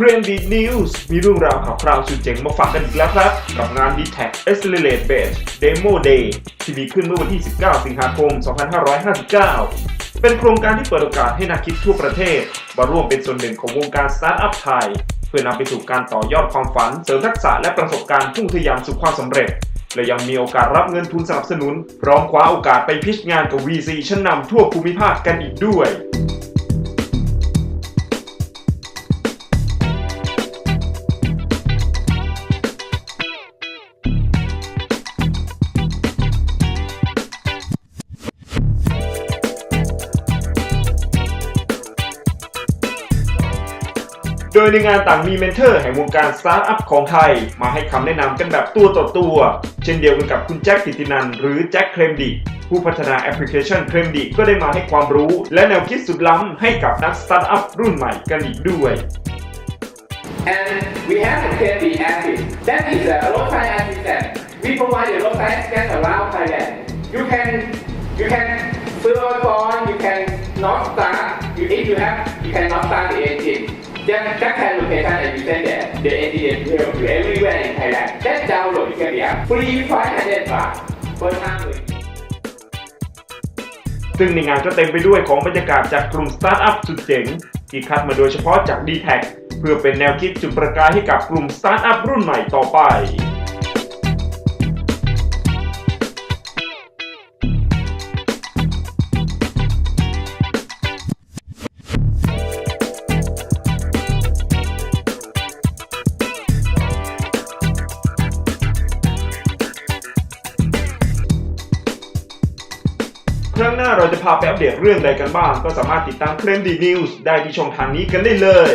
เครนดีนิวส์มีเรื่องราวข่าวคราวสุดเจ๋งมาฝากกันอีกแล้วครับ กับงาน d t a c Accelerate Base Demo Day ที่มีขึ้นเมื่อวันที่ 19 สิงหาคม 2559 เป็นโครงการที่เปิดโอกาสให้นักคิดทั่วประเทศมาร่วมเป็นส่วนหนึ่งของวงการสตาร์ทอัพไทย เพื่อนำไปสู่การต่อยอดความฝัน เสริมทักษะและประสบการณ์พุ่งทะยานสู่ความสำเร็จ และยังมีโอกาสรับเงินทุนสนับสนุน พร้อมคว้าโอกาสไปพิชงานกับ VC ชั้นนำทั่วภูมิภาคกันอีกด้วย ดยในงานต่างมีเมนเทอร์แห่งวงการสตาร์ทอัพของไทย มาให้คำแนะนำกันแบบตัวต่อตัว เช่นเดียวกันกับคุณแจ็คกิตินันหรือแจ็คเคลมดิผู้พัฒนาแอปพลิเคชันเคลมดิก็ได้มาให้ความรู้ และแนวคิดสุดล้ำให้กับนักสตาร์ทอัพรุ่นใหม่กันอีกด้วย And we have a KMD app. That is a roadside assistant. We provide a roadside assistant around Thailand. You can you can slow down, you can not start. If you have, you cannot start. That kind of location and you send there. The engine will help you everywhere in Thailand. Just download the candy app. Free 500 baht. Per time. ซึ่งในงานก็เต็มไปด้วยของบรรยากาศจากกลุ่มสตาร์ทอัพสุดเจ๋ง ที่คัดมาโดยเฉพาะจาก d t แทเพื่อเป็นแนวคิดจุดประกายให้กับกลุ่มสตาร์ทอัพรุ่นใหม่ต่อไป ครั้งหน้าเราจะพาไปอัปเดตเรื่องใดกันบ้าง ก็สามารถติดตามเครนดีนิวส์ได้ที่ช่องทางนี้กันได้เลย